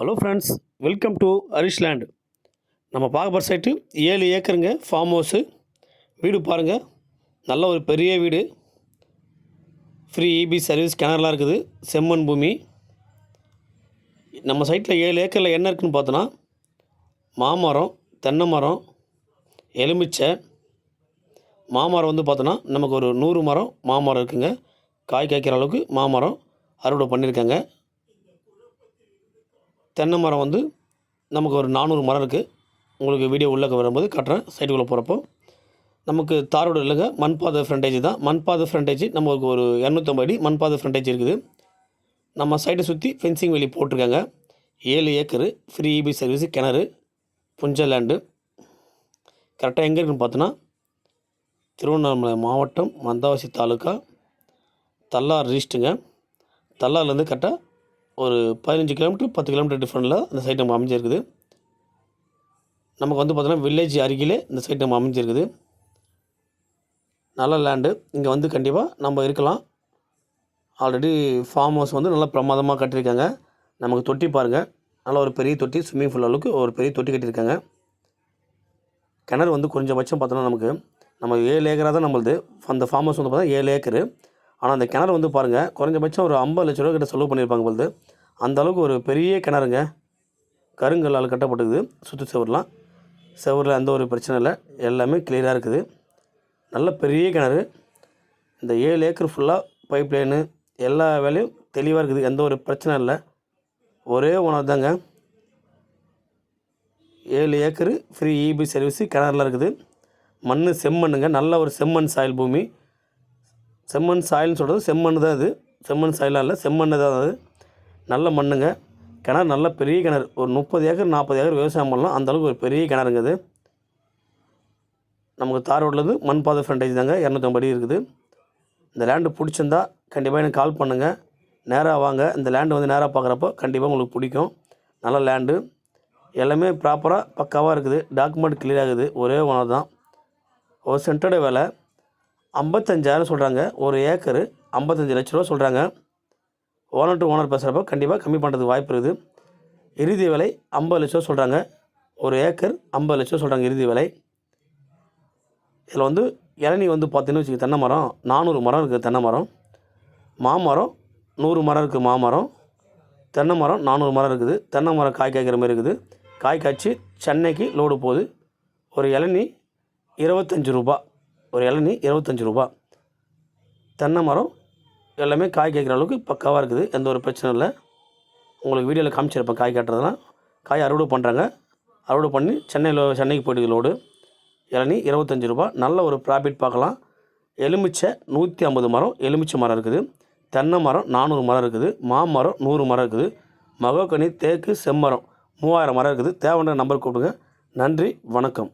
Hello friends welcome to Harish land நம்ம பார்க்க போகிற சைட்டு ஏழு ஏக்கருங்க ஃபார்ம் ஹவுஸு வீடு பாருங்கள் நல்ல ஒரு பெரிய வீடு. ஃப்ரீ இபி சர்வீஸ் கிணறுலாம் இருக்குது. செம்மண் பூமி. நம்ம சைட்டில் ஏழு ஏக்கரில் என்ன இருக்குதுன்னு பார்த்தோன்னா மாமரம் தென்னை மரம் எலுமிச்சை. மாமரம் வந்து பார்த்தோன்னா நமக்கு ஒரு நூறு மரம் மாமரம் இருக்குங்க. காய் காய்க்கிற அளவுக்கு மாமரம் அறுவடை பண்ணியிருக்காங்க. தென்னை மரம் வந்து நமக்கு ஒரு நானூறு மரம் இருக்குது உங்களுக்கு வீடியோ உள்ளே வரும்போது காட்டுறேன். சைட்டுக்குள்ளே போகிறப்போ நமக்கு தாரோடு இல்லைங்க மண்பாதை ஃப்ரண்டேஜ் தான். மண்பாதை ஃப்ரண்டேஜ் நமக்கு ஒரு இரநூத்தம்பது அடி மண்பாதை ஃப்ரண்டேஜ் இருக்குது. நம்ம சைட்டை சுற்றி ஃபென்சிங் வேலி போட்டிருக்காங்க. ஏழு ஏக்கரு ஃப்ரீ இபி சர்வீஸு கிணறு புஞ்ச லேண்டு கரெக்டாக எங்கே இருக்குன்னு பார்த்தோன்னா திருவண்ணாமலை மாவட்டம் மந்தாவாசி தாலுக்கா தல்லார் ரீஸ்ட்டுங்க தல்லார்லேருந்து கரெக்டாக ஒரு பதினஞ்சு கிலோமீட்டர் பத்து கிலோமீட்டர் டிஃப்ரெண்டில் அந்த சைட் நம்ம அமைஞ்சிருக்குது. நமக்கு வந்து பார்த்தோன்னா வில்லேஜ் அருகிலே இந்த சைட் நம்ம அமைஞ்சிருக்குது. நல்ல லேண்டு இங்கே வந்து கண்டிப்பாக நம்ம இருக்கலாம். ஆல்ரெடி ஃபார்ம் ஹவுஸ் வந்து நல்லா பிரமாதமாக கட்டியிருக்காங்க. நமக்கு தொட்டி பாருங்கள் நல்ல ஒரு பெரிய தொட்டி ஸ்விம்மிங் பூல் அளவுக்கு ஒரு பெரிய தொட்டி கட்டியிருக்காங்க. கிணறு வந்து குறைஞ்சபட்சம் பார்த்தோன்னா நமக்கு நம்ம ஏழு ஏக்கராக தான் நம்மளது. அந்த ஃபார்ம் ஹவுஸ் வந்து பார்த்தா ஏழு ஏக்கரு. ஆனால் அந்த கிணறு வந்து பாருங்கள் குறைஞ்சபட்சம் ஒரு ஐம்பது லட்ச ரூபா கிட்ட செலவு பண்ணியிருப்பாங்க பொழுது அந்தளவுக்கு ஒரு பெரிய கிணறுங்க. கருங்கல்லால் கட்டப்பட்டுக்குது சுற்று செவர்லாம். செவரில் எந்த ஒரு பிரச்சனை இல்லை. எல்லாமே கிளியராக இருக்குது. நல்ல பெரிய கிணறு. இந்த ஏழு ஏக்கர் ஃபுல்லாக பைப் லைனு எல்லா வேலையும் தெளிவாக இருக்குது. எந்த ஒரு பிரச்சனை இல்லை. ஒரே ஓனர் தாங்க. ஏழு ஏக்கரு ஃப்ரீ இபி சர்வீஸு கிணறுலாம் இருக்குது. மண் செம்மண்ணுங்க. நல்ல ஒரு செம்மண் சாயல் பூமி. செம்மண் சாயல்னு சொல்கிறது செம்மண் தான் இது செம்மண் சாயலாக இல்லை செம்மண் தான் அது. நல்ல மண்ணுங்க. கிணறு நல்ல பெரிய கிணறு. ஒரு முப்பது ஏக்கர் நாற்பது ஏக்கர் விவசாயம் பண்ணலாம். அந்தளவுக்கு ஒரு பெரிய கிணறுங்க இது நமக்கு தார் ரோட்லேருந்து மண் பாதை ஃப்ரண்டேஜ் தாங்க. இரநூத்தம்பது அடி இருக்குது. இந்த லேண்டு பிடிச்சிருந்தா கண்டிப்பாக எனக்கு கால் பண்ணுங்கள் நேராக வாங்க. இந்த லேண்டு வந்து நேராக பார்க்குறப்போ கண்டிப்பாக உங்களுக்கு பிடிக்கும். நல்ல லேண்டு எல்லாமே ப்ராப்பராக பக்காவாக இருக்குது. டாக்குமெண்ட் கிளியர் ஆகுது. ஒரே ஓனர் தான். ஒரு சென்டோட வேலை. ஐம்பத்தஞ்சாயிரம் சொல்கிறாங்க ஒரு ஏக்கரு ஐம்பத்தஞ்சு லட்ச ரூபா சொல்கிறாங்க ஓனர் டு ஓனர் பேசுகிறப்போ கண்டிப்பாக கம்மி பண்ணுறதுக்கு வாய்ப்பு இருக்குது. இறுதி விலை ஐம்பது லட்ச ரூபா சொல்கிறாங்க ஒரு ஏக்கர் ஐம்பது லட்ச ரூபா சொல்கிறாங்க இறுதி விலை. இதில் வந்து இளநீ வந்து பார்த்தீங்கன்னு வச்சுக்க தென்னை மரம் நானூறு மரம் இருக்குது தென்னை மரம். மாமரம் நூறு மரம் இருக்குது மாமரம். தென்னை மரம் நானூறு மரம் இருக்குது. தென்னை மரம் காய் காய்க்கிற மாதிரி இருக்குது. காய் காய்ச்சி சென்னைக்கு லோடு போகுது. ஒரு இளநீ இருபத்தஞ்சி ரூபா. ஒரு இளநீ இருபத்தஞ்சி ரூபா. தென்னை மரம் எல்லாமே காய் காய்க்கிற அளவுக்கு பக்காவாக இருக்குது. எந்த ஒரு பிரச்சனையும் இல்லை. உங்களுக்கு வீடியோவில் காமிச்சிருப்பேன் காய் காட்டுறதுலாம் காய் அறுவடை பண்ணுறாங்க அறுவடை பண்ணி சென்னையில் சென்னைக்கு போயிட்டு லோடு இளநீ இருபத்தஞ்சி ரூபா. நல்ல ஒரு ப்ராஃபிட் பார்க்கலாம். எலுமிச்சை நூற்றி ஐம்பது மரம் எலுமிச்சை மரம் இருக்குது. தென்னை மரம் நானூறு மரம் இருக்குது. மாமரம் நூறு மரம் இருக்குது. மகோக்கனி தேக்கு செம்மரம் மூவாயிரம் மரம் இருக்குது. தேவையான நம்பர் கூப்பிடுங்க. நன்றி வணக்கம்.